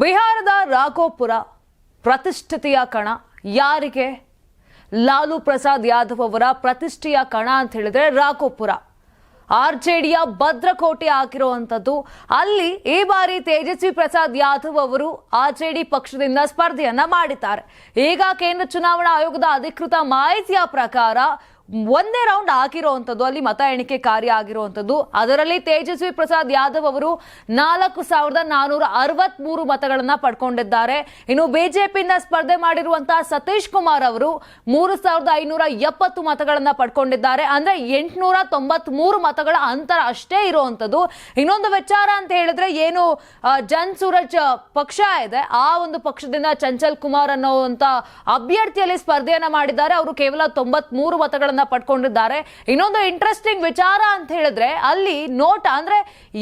ಬಿಹಾರದ ರಾಘೋಪುರ ಪ್ರತಿಷ್ಠಿತೆಯ ಕಣ. ಯಾರಿಗೆ? ಲಾಲು ಪ್ರಸಾದ್ ಯಾದವ್ ಅವರ ಪ್ರತಿಷ್ಠೆಯ ಕಣ ಅಂತ ಹೇಳಿದ್ರೆ ರಾಘೋಪುರ. ಆರ್ ಜೆ ಡಿಯ ಭದ್ರಕೋಟೆ ಆಗಿರುವಂಥದ್ದು ಅಲ್ಲಿ ಈ ಬಾರಿ ತೇಜಸ್ವಿ ಪ್ರಸಾದ್ ಯಾದವ್ ಅವರು ಆರ್ ಜೆ ಡಿ ಪಕ್ಷದಿಂದ ಸ್ಪರ್ಧೆಯನ್ನ ಮಾಡಿದ್ದಾರೆ. ಈಗ ಕೇಂದ್ರ ಚುನಾವಣಾ ಆಯೋಗದ ಅಧಿಕೃತ ಮಾಹಿತಿಯ ಪ್ರಕಾರ ಒಂದೇ ರೌಂಡ್ ಆಗಿರುವಂಥದ್ದು ಅಲ್ಲಿ ಮತ ಎಣಿಕೆ ಕಾರ್ಯ ಆಗಿರುವಂಥದ್ದು. ಅದರಲ್ಲಿ ತೇಜಸ್ವಿ ಪ್ರಸಾದ್ ಯಾದವ್ ಅವರು ನಾಲ್ಕು ಸಾವಿರದ ನಾನೂರ ಅರವತ್ಮೂರು ಮತಗಳನ್ನ ಪಡ್ಕೊಂಡಿದ್ದಾರೆ. ಇನ್ನು ಬಿಜೆಪಿಯಿಂದ ಸ್ಪರ್ಧೆ ಮಾಡಿರುವಂತಹ ಸತೀಶ್ ಕುಮಾರ್ ಅವರು ಮೂರು ಸಾವಿರದ ಐನೂರ ಎಪ್ಪತ್ತು ಮತಗಳನ್ನ ಪಡ್ಕೊಂಡಿದ್ದಾರೆ. ಅಂದ್ರೆ ಎಂಟುನೂರ ತೊಂಬತ್ಮೂರು ಮತಗಳ ಅಂತರ ಅಷ್ಟೇ ಇರುವಂಥದ್ದು. ಇನ್ನೊಂದು ವಿಚಾರ ಅಂತ ಹೇಳಿದ್ರೆ ಏನು ಜನ್ ಸೂರಜ್ ಪಕ್ಷ ಇದೆ. ಆ ಒಂದು ಪಕ್ಷದಿಂದ ಚಂಚಲ್ ಕುಮಾರ್ ಅನ್ನೋವಂತ ಅಭ್ಯರ್ಥಿಯಲ್ಲಿ ಸ್ಪರ್ಧೆಯನ್ನ ಮಾಡಿದ್ದಾರೆ. ಅವರು ಕೇವಲ ತೊಂಬತ್ಮೂರು ಮತಗಳನ್ನ ಪಡ್ಕೊಂಡಿದ್ದಾರೆ. ಇನ್ನೊಂದು ಇಂಟ್ರೆಸ್ಟಿಂಗ್ ವಿಚಾರ ಅಂತ ಹೇಳಿದ್ರೆ ಅಲ್ಲಿ ನೋಟ ಅಂದ್ರೆ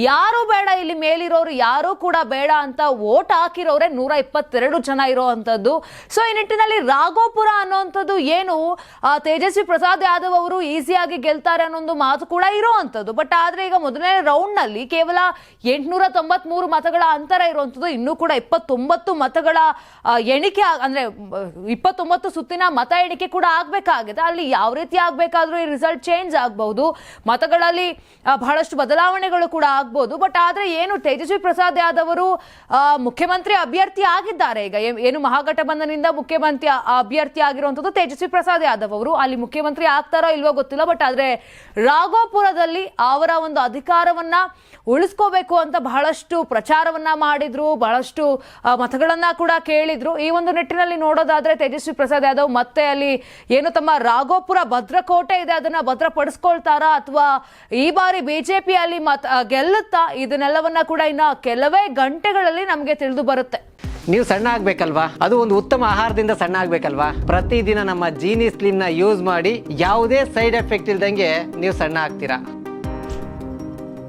ಯಾರು ಬೇಡ, ಇಲ್ಲಿ ಮೇಲಿರೋರು ಯಾರು ಕೂಡ ಬೇಡ ಅಂತ ವೋಟ್ ಹಾಕಿರೋರೆ ನೂರ ಇಪ್ಪತ್ತೆರಡು ಜನ ಇರುವಂತದ್ದು ಸೊ ಈ ನಿಟ್ಟಿನಲ್ಲಿ ರಾಘೋಪುರ ಅನ್ನೋಂಥದ್ದು ಏನು? ತೇಜಸ್ವಿ ಪ್ರಸಾದ್ ಯಾದವ್ ಅವರು ಈಸಿಯಾಗಿ ಗೆಲ್ತಾರೆ ಅನ್ನೋ ಒಂದು ಮಾತು ಕೂಡ ಇರುವಂತದ್ದು ಬಟ್ ಆದ್ರೆ ಈಗ ಮೊದಲನೇ ರೌಂಡ್ನಲ್ಲಿ ಕೇವಲ ಎಂಟುನೂರ ತೊಂಬತ್ಮೂರು ಮತಗಳ ಅಂತರ ಇರುವಂತದ್ದು ಇನ್ನೂ ಕೂಡ ಇಪ್ಪತ್ತೊಂಬತ್ತು ಮತಗಳ ಎಣಿಕೆ ಅಂದ್ರೆ, ಇಪ್ಪತ್ತೊಂಬತ್ತು ಸುತ್ತಿನ ಮತ ಎಣಿಕೆ ಕೂಡ ಆಗ್ಬೇಕಾಗಿದೆ. ಅಲ್ಲಿ ಯಾವ ರೀತಿ ಆಗ್ಬೇಕಾದ್ರೂ ಈ ರಿಸಲ್ಟ್ ಚೇಂಜ್ ಆಗಬಹುದು. ಮತಗಳಲ್ಲಿ ಬಹಳಷ್ಟು ಬದಲಾವಣೆಗಳು ಕೂಡ ಆಗ್ಬೋದು ಬಟ್ ಆದ್ರೆ ಏನು, ತೇಜಸ್ವಿ ಪ್ರಸಾದ್ ಯಾದವ್ ಅವರು ಮುಖ್ಯಮಂತ್ರಿ ಅಭ್ಯರ್ಥಿ ಆಗಿದ್ದಾರೆ. ಈಗ ಏನು ಮಹಾಗಠಬಂಧನದಿಂದ ಮುಖ್ಯಮಂತ್ರಿ ಅಭ್ಯರ್ಥಿ ಆಗಿರುವಂಥದ್ದು ತೇಜಸ್ವಿ ಪ್ರಸಾದ್ ಯಾದವ್ ಅವರು. ಅಲ್ಲಿ ಮುಖ್ಯಮಂತ್ರಿ ಆಗ್ತಾರೋ ಇಲ್ವೋ ಗೊತ್ತಿಲ್ಲ ಬಟ್ ಆದ್ರೆ ರಾಘೋಪುರದಲ್ಲಿ ಅವರ ಒಂದು ಅಧಿಕಾರವನ್ನ ಉಳಿಸ್ಕೋಬೇಕು ಅಂತ ಬಹಳಷ್ಟು ಪ್ರಚಾರವನ್ನ ಮಾಡಿದ್ರು, ಬಹಳಷ್ಟು ಮತಗಳನ್ನ ಕೂಡ ಕೇಳಿದ್ರು. ಈ ಒಂದು ನಿಟ್ಟಿನಲ್ಲಿ ನೋಡೋದಾದ್ರೆ ತೇಜಸ್ವಿ ಪ್ರಸಾದ್ ಯಾದವ್ ಮತ್ತೆ ಅಲ್ಲಿ ಏನು ತಮ್ಮ ರಾಘೋಪುರ ಭದ್ರಕೋಟೆ ಇದೆ, ಅದನ್ನ ಭದ್ರಪಡಿಸ್ಕೊಳ್ತಾರಾ? ಅಥವಾ ಈ ಬಾರಿ ಬಿಜೆಪಿ ಅಲ್ಲಿ ಮತ ಗೆಲ್ಲುತ್ತಾ? ಇದನ್ನೆಲ್ಲವನ್ನ ಕೂಡ ಇನ್ನ ಕೆಲವೇ ಗಂಟೆಗಳಲ್ಲಿ ನಮಗೆ ತಿಳಿದು ಬರುತ್ತೆ. ನೀವು ಸಣ್ಣ ಆಗ್ಬೇಕಲ್ವಾ? ಅದು ಒಂದು ಉತ್ತಮ ಆಹಾರದಿಂದ ಸಣ್ಣ ಆಗ್ಬೇಕಲ್ವಾ? ಪ್ರತಿದಿನ ನಮ್ಮ ಜೀನಿ ಸ್ಲಿಮ್ನ ಯೂಸ್ ಮಾಡಿ ಯಾವುದೇ ಸೈಡ್ ಎಫೆಕ್ಟ್ ಇಲ್ದಂಗೆ ನೀವು ಸಣ್ಣ ಆಗ್ತೀರಾ?